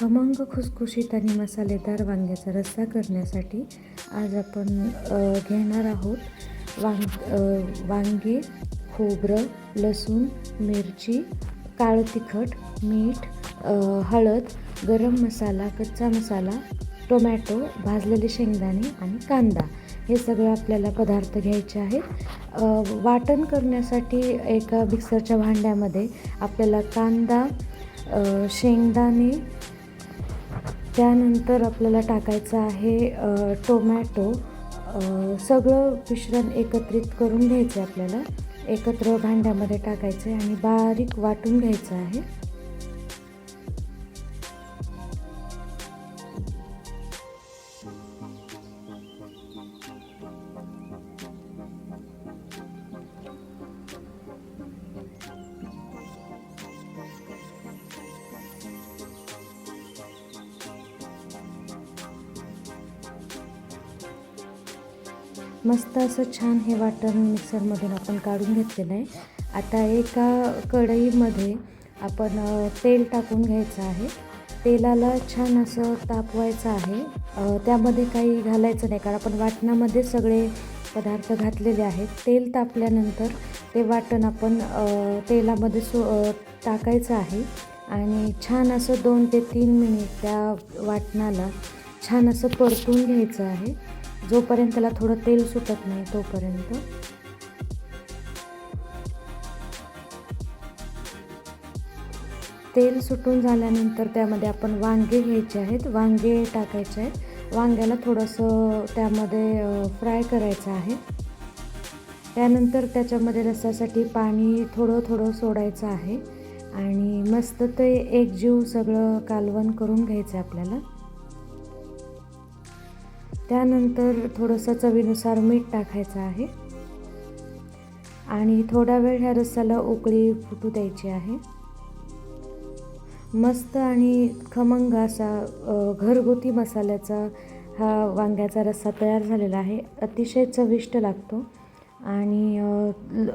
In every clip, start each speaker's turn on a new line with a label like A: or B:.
A: खमंग खुसखुशीत आणि मसालेदार वांग्याचा रस्सा करण्यासाठी आज आपण घेणार आहोत वांग वांगे खोबरं लसूण मिरची काळं तिखट मीठ हळद गरम मसाला कच्चा मसाला टोमॅटो भाजलेले शेंगदाणे आणि कांदा. हे सगळं आपल्याला पदार्थ घ्यायचे आहेत. वाटण करण्यासाठी एका मिक्सरच्या भांड्यामध्ये आपल्याला कांदा शेंगदाणे त्यानंतर आपल्याला टाकायचं आहे टोमॅटो. सगळं मिश्रण एकत्रित करून घ्यायचं आहे आपल्याला. एकत्र भांड्यामध्ये टाकायचं आहे आणि बारीक वाटून घ्यायचं आहे. मस्त असं छान हे वाटण मिक्सरमधून आपण काढून घेतलेलं आहे. आता एका कढईमध्ये आपण तेल टाकून घ्यायचं आहे. तेलाला छान असं तापवायचं आहे. त्यामध्ये काही घालायचं नाही कारण आपण वाटणामध्ये सगळे पदार्थ घातलेले आहेत. तेल तापल्यानंतर ते वाटण आपण तेलामध्ये सो टाकायचं आहे. आणि छान असं दोन ते तीन मिनिट त्या वाटणाला छान असं परतून घ्यायचं आहे. जोपर्यंत त्याला थोडं तेल सुटत नाही तोपर्यंत. तेल सुटून झाल्यानंतर त्यामध्ये आपण वांगे घ्यायचे आहेत वांगे टाकायचे आहेत. वांग्याला थोडंसं त्यामध्ये फ्राय करायचं आहे. त्यानंतर त्याच्यामध्ये रस्सासाठी पाणी थोडं थोडं सोडायचं आहे. आणि मस्त ते एकजीव सगळं कालवण करून घ्यायचं आहे आपल्याला. त्यानंतर थोडंसं चवीनुसार मीठ टाकायचं आहे. आणि थोडा वेळ ह्या रस्साला उकळी फुटू द्यायची आहे. मस्त आणि खमंग असा घरगुती मसाल्याचा हा वांग्याचा रस्सा तयार झालेला आहे. अतिशय चविष्ट लागतो. आणि ल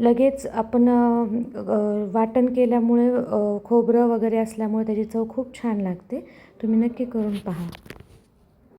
A: लगेच आपण वाटण केल्यामुळे खोबरं वगैरे असल्यामुळे त्याची चव खूप छान लागते. तुम्ही नक्की करून पहा.